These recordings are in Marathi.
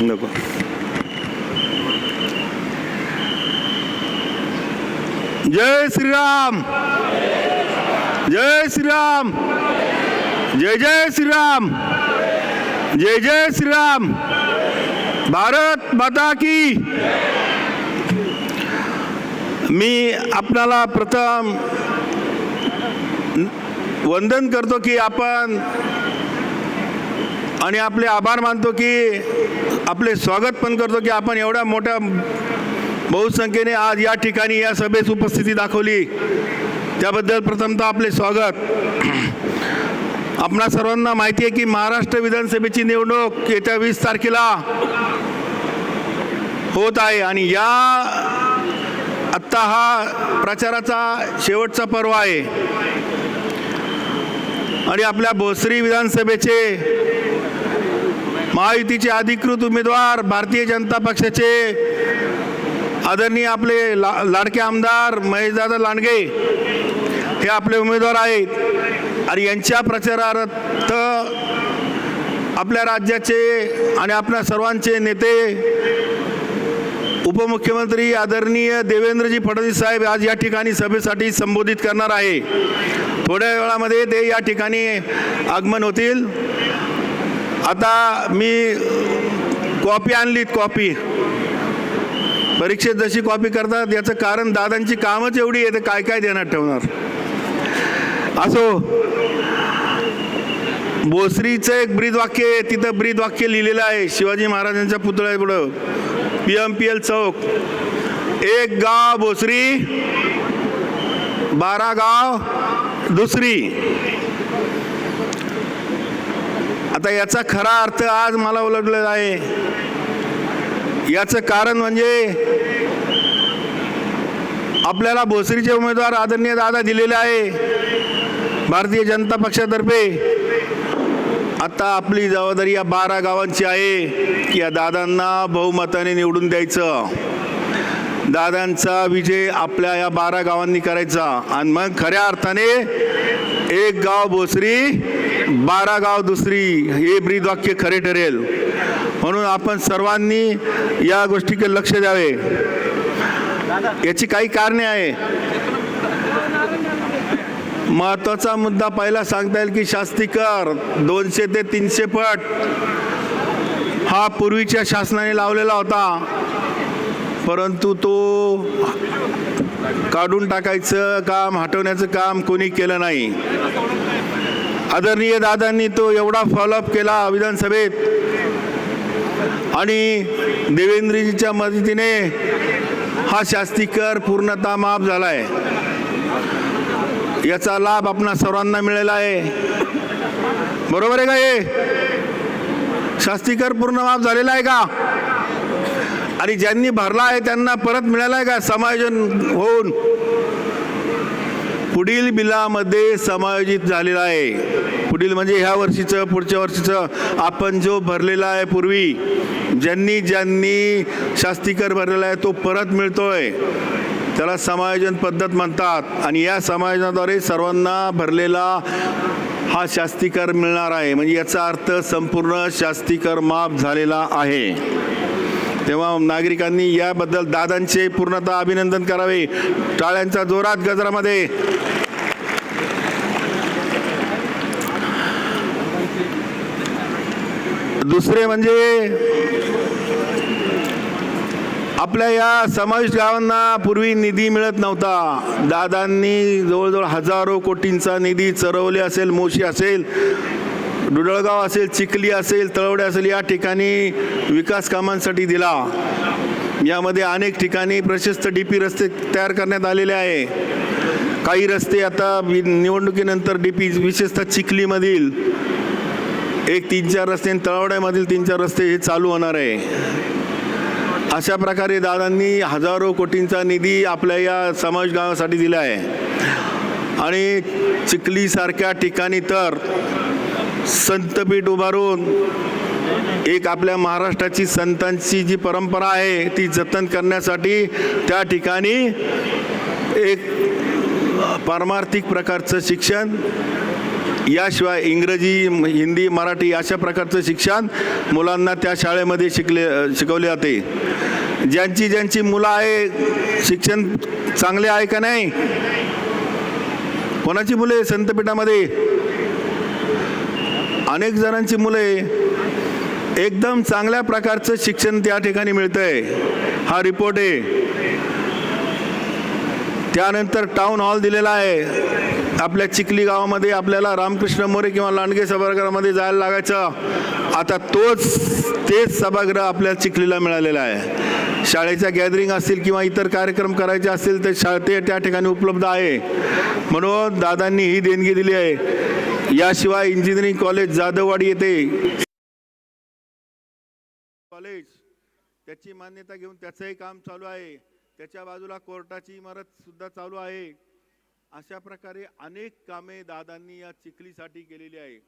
नको. जय श्रीराम. जय श्रीराम. जय जय श्रीराम. जय जय श्रीराम. भारत माता की. मी आपणाला प्रथम वंदन करतो की आपण आणि आपले आभार मानतो की आपले स्वागत पण करतो की आपण एवढ्या मोठ्या बहुसंख्येने आज या ठिकाणी या सभेस उपस्थिती दाखवली. त्याबद्दल प्रथमतः आपले स्वागत. आपणा सर्वांना माहिती आहे की महाराष्ट्र विधानसभेची निवडणूक येत्या वीस तारखेला होत आहे आणि या आत्ता हा प्रचाराचा शेवटचा पर्व आहे. आणि आपल्या भोसरी विधानसभेचे महायुतीचे अधिकृत उमेदवार भारतीय जनता पक्षाचे आदरणीय आपले ला लाडके आमदार महेशदादा लांडगे हे आपले उमेदवार आहेत. आणि यांच्या प्रचारार्थ आपल्या राज्याचे आणि आपल्या सर्वांचे नेते उपमुख्यमंत्री आदरणीय देवेंद्रजी फडणवीस साहेब आज या ठिकाणी सभेसाठी संबोधित करणार आहे. थोड्या वेळामध्ये ते या ठिकाणी आगमन होतील. आता मी कॉपी आणलीत कॉपी. परीक्षेत जशी कॉपी करतात याचं कारण दादांची कामच एवढी आहे तर काय काय देणार ठेवणार? असो भोसरीचं एक ब्रीद वाक्य आहे तिथं ब्रीद वाक्य लिहिलेलं आहे शिवाजी महाराजांच्या पुतळ्या पुढं पी एम पी एल चौक. एक गाव भोसरी बारा गाव दुसरी. आता याचा खरा अर्थ आज मला उलटलेला आहे. याचं कारण म्हणजे आपल्याला भोसरीचे उमेदवार आदरणीय दादा दिलेले आहे. भारतीय जनता पक्षातर्फे. आता आपली जबाबदारी या बारा गावांची आहे की या दादांना बहुमताने निवडून द्यायचं. दादांचा विजय आपल्या या बारा गावांनी करायचा. आणि मग खऱ्या अर्थाने एक गाव भोसरी बारा गाव दुसरी हे ब्रीदवाक्य खरे ठरेल. म्हणून आपण सर्वांनी या गोष्टीकडे लक्ष द्यावे. याची काही कारणे आहे. महत्त्वाचा मुद्दा पहिला सांगता येईल की शास्तीकर दोनशे ते तीनशे पट. हा पूर्वीच्या शासनाने लावलेला होता. परंतु तो काढून टाकायचं काम हटवण्याचं काम कोणी केलं नाही. आदरणीय दादांनी तो एवढा फॉलोअप केला विधानसभेत. आणि देवेंद्रजीच्या मदतीने हा शास्तीकर पूर्णतः माफ झाला आहे याचा लाभ आपणा सर्वांना मिळाला आहे. बरोबर आहे का हे? शास्तीकर पूर्ण माफ झालेला आहे का? आणि ज्यांनी भरला आहे त्यांना परत मिळाला आहे का? समायोजन होऊन. पुढील बिलामध्ये समायोजित झालेला आहे. पुढील म्हणजे ह्या वर्षीचं पुढच्या वर्षीचं आपण जो भरलेला आहे पूर्वी ज्यांनी ज्यांनी शास्तीकर भरलेला आहे तो परत मिळतोय. त्याला समायोजन पद्धत म्हणतात आणि या समायोजनाद्वारे सर्वांना भरलेला हा शास्तीकर मिळणार आहे. म्हणजे याचा अर्थ संपूर्ण शास्तीकर माफ झालेला आहे. तेव्हा नागरिकांनी याबद्दल दादांचे पूर्णतः अभिनंदन करावे. टाळ्यांचा जोरात गजरामध्ये. दुसरे म्हणजे आपल्या या समाविष्ट गावांना पूर्वी निधी मिळत नव्हता. दादांनी जवळजवळ हजारो कोटींचा निधी चरवले असेल मोशी असेल डुडळगाव असेल चिखली असेल तळवडे असेल या ठिकाणी विकास कामांसाठी दिला. यामध्ये अनेक ठिकाणी प्रशस्त डी पी रस्ते तयार करण्यात आलेले आहे. काही रस्ते आता वि- निवडणुकीनंतर डी पी विशेषतः चिखलीमधील एक तीन चार रस्ते आणि तळवड्यामधील तीन चार रस्ते हे चालू होणार आहे. अशा प्रकारे दादांनी हजारो कोटींचा निधी आपल्या या समाज गावासाठी दिला आहे. आणि चिखलीसारख्या ठिकाणी तर संतपीठ उभारून एक आपल्या महाराष्ट्राची संतांची जी परंपरा आहे ती जतन करण्यासाठी त्या ठिकाणी एक पारमार्थिक प्रकारचं शिक्षण याशिवाय इंग्रजी हिंदी मराठी अशा प्रकारचं शिक्षण मुलांना त्या शाळेमध्ये शिकले शिकवले जाते. ज्यांची ज्यांची मुलं आहे शिक्षण चांगले आहे का नाही? कोणाची मुले संतपीठामध्ये? अनेक जणांची मुले एकदम चांगल्या प्रकारचं शिक्षण त्या ठिकाणी मिळतंय. हा रिपोर्ट आहे. त्यानंतर टाउन हॉल दिलेला आहे. आपल्या चिखली गावामध्ये आपल्याला रामकृष्ण मोरे किंवा लांडगे सभागृहामध्ये जायला लागायचं. आता तोच तेच सभागृह आपल्या चिखलीला मिळालेला आहे. शाळेच्या गॅदरिंग असतील किंवा इतर कार्यक्रम करायचे असतील तर शा ते त्या ठिकाणी उपलब्ध आहे. म्हणून दादांनी ही देणगी दिली आहे. याशिवाय इंजिनिअरिंग कॉलेज जाधववाडी येथे कॉलेज त्याची मान्यता घेऊन त्याचंही काम चालू आहे. त्याच्या बाजूला कोर्टाची इमारत सुद्धा चालू आहे. अशा प्रकारे अनेक कामे दादांनी या चिखलीसाठी केलेली आहे.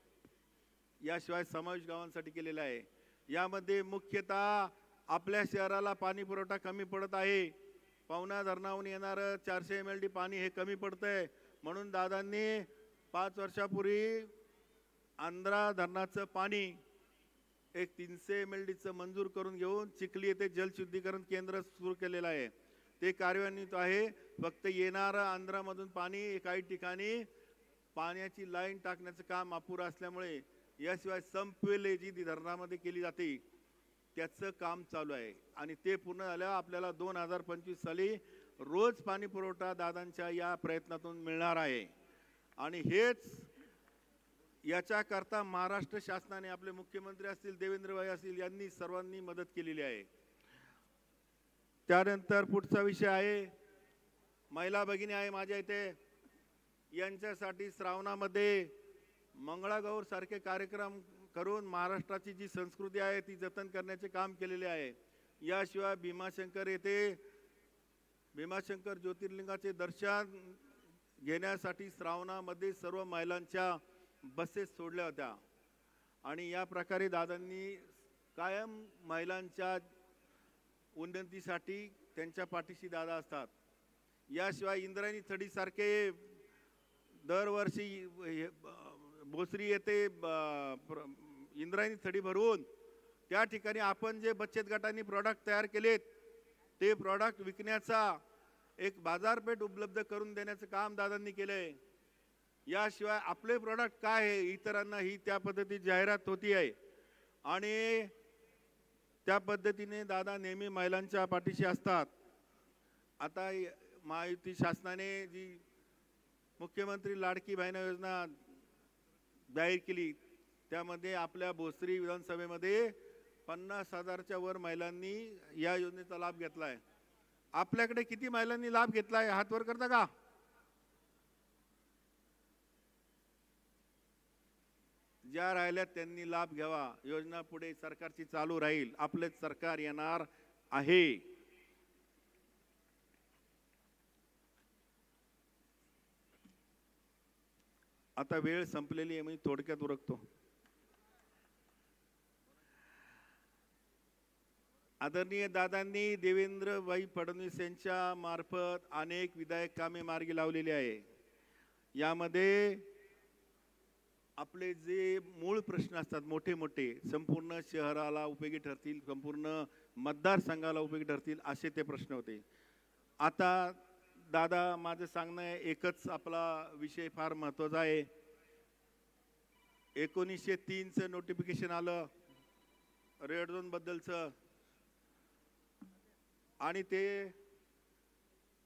याशिवाय समावेश गावांसाठी केलेला आहे. यामध्ये मुख्यतः आपल्या शहराला पाणी पुरवठा कमी पडत आहे. पावना धरणाहून येणारं चारशे एम एल डी पाणी हे कमी पडतं आहे म्हणून दादांनी पाच वर्षापूर्वी आंध्रा धरणाचं पाणी एक तीनशे एम एल डीचं मंजूर करून घेऊन चिखली येथे जलशुद्धीकरण केंद्र सुरू केलेलं आहे. ते कार्यान्वित आहे. फक्त येणारं आंध्रामधून पाणी काही ठिकाणी पाण्याची लाईन टाकण्याचं काम अपुरं असल्यामुळे याशिवाय संपवेले जी धरणामध्ये केली जाते त्याचं काम चालू आहे. आणि ते पूर्ण झाल्यावर आपल्याला दोन हजार पंचवीस साली रोज पाणी पुरवठा दादांच्या या प्रयत्नातून मिळणार आहे. आणि हेच याच्याकरता महाराष्ट्र शासनाने आपले मुख्यमंत्री असतील देवेंद्रभाई असतील यांनी सर्वांनी मदत केलेली आहे. त्यानंतर पुढचा विषय आहे. महिला भगिनी आहे माझ्या इथे. यांच्यासाठी श्रावणामध्ये मंगळागौर सारखे कार्यक्रम करून महाराष्ट्राची जी संस्कृती आहे ती जतन करण्याचे काम केलेले आहे. याशिवाय भीमाशंकर येथे भीमाशंकर ज्योतिर्लिंगाचे दर्शन घेण्यासाठी श्रावणामध्ये सर्व महिलांच्या बसेस सोडल्या होत्या. आणि या प्रकारे दादांनी कायम महिलांच्या उन्नतीसाठी त्यांच्या पाठीशी दादा असतात. याशिवाय इंद्रायणी थडीसारखे दरवर्षी हे, भोसरी येथे ब- प्र- इंद्रायणी थडी भरवून त्या ठिकाणी आपण जे बचत गटांनी प्रॉडक्ट तयार केलेत ते प्रॉडक्ट विकण्याचा एक बाजारपेठ उपलब्ध करून देण्याचं काम दादांनी केलं आहे याशिवाय आपले प्रॉडक्ट काय आहे इतरांना ही त्या पद्धतीत जाहिरात होती आहे आणि त्या पद्धतीने दादा नेहमी महिलांच्या पाठीशी असतात. आता महायुती शासनाने जी मुख्यमंत्री लाडकी बहिणा योजना जाहीर केली त्यामध्ये आपल्या भोसरी विधानसभेमध्ये पन्नास हजारच्या वर महिलांनी या योजनेचा लाभ घेतला आहे आपल्याकडे किती महिलांनी लाभ घेतला आहे हात वर करता का? ज्या राहिल्या त्यांनी लाभ घ्यावा. योजना पुढे सरकारची चालू राहील. आपलेच सरकार येणार आहे. आता वेळ संपलेली आहे मी थोडक्यात उरकतो. आदरणीय दादांनी देवेंद्रभाई फडणवीस यांच्या मार्फत अनेक विधायक कामे मार्गी लावलेली आहे. यामध्ये आपले जे मूळ प्रश्न असतात मोठे मोठे संपूर्ण शहराला उपयोगी ठरतील संपूर्ण मतदारसंघाला उपयोगी ठरतील असे ते प्रश्न होते. आता दादा माझं सांगणं आहे एकच आपला विषय फार महत्त्वाचा आहे. एकोणीसशे तीनचं नोटिफिकेशन आलं. रेड झोनबद्दलचं आणि ते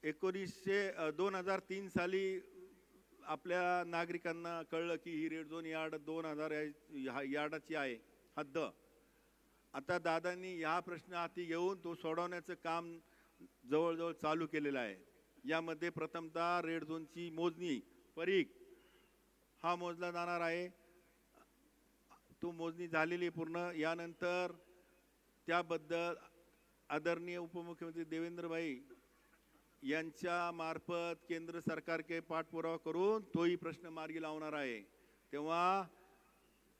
एकोणीसशे दोन हजार तीन साली आपल्या नागरिकांना कळलं की ही रेड झोन यार्ड दोन हजार यार्डाची आहे. हद्द. आता दादांनी हा प्रश्न हाती घेऊन तो सोडवण्याचं काम जवळजवळ चालू केलेलं आहे. यामध्ये प्रथमतः रेड झोनची मोजणी परीख हा मोजला जाणार आहे. तो मोजणी झालेली आहे पूर्ण. यानंतर त्याबद्दल आदरणीय उपमुख्यमंत्री देवेंद्रभाई यांच्या मार्फत केंद्र सरकारके पाठपुरावा करून तोही प्रश्न मार्गी लावणार आहे. तेव्हा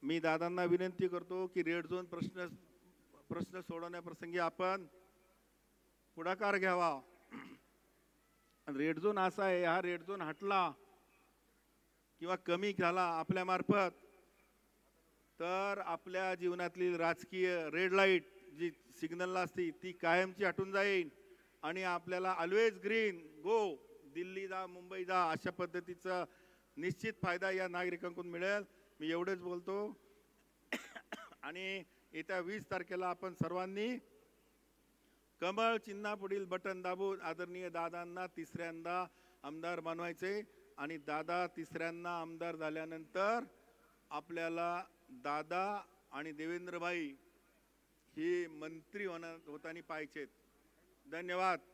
मी दादांना विनंती करतो की रेड झोन प्रश्न प्रश्न सोडवण्याप्रसंगी आपण पुढाकार घ्यावा. रेड झोन असा आहे हा रेड झोन हटला किंवा कमी झाला आपल्यामार्फत तर आपल्या जीवनातली राजकीय रेड लाइट जी सिग्नलला असते ती कायमची हटून जाईल. आणि आपल्याला ऑलवेज ग्रीन गो दिल्ली जा मुंबई जा अशा पद्धतीचा निश्चित फायदा या नागरिकांकडून मिळेल. मी एवढंच बोलतो. आणि येत्या वीस तारखेला आपण सर्वांनी कमळ चिन्हापुढील बटन दाबून आदरणीय दादांना तिसऱ्यांदा आमदार बनवायचे आणि दादा तिसऱ्यांदा आमदार झाल्यानंतर आपल्याला दादा आणि देवेंद्रभाई हे मंत्री होणार होताना पाहिजेत धन्यवाद.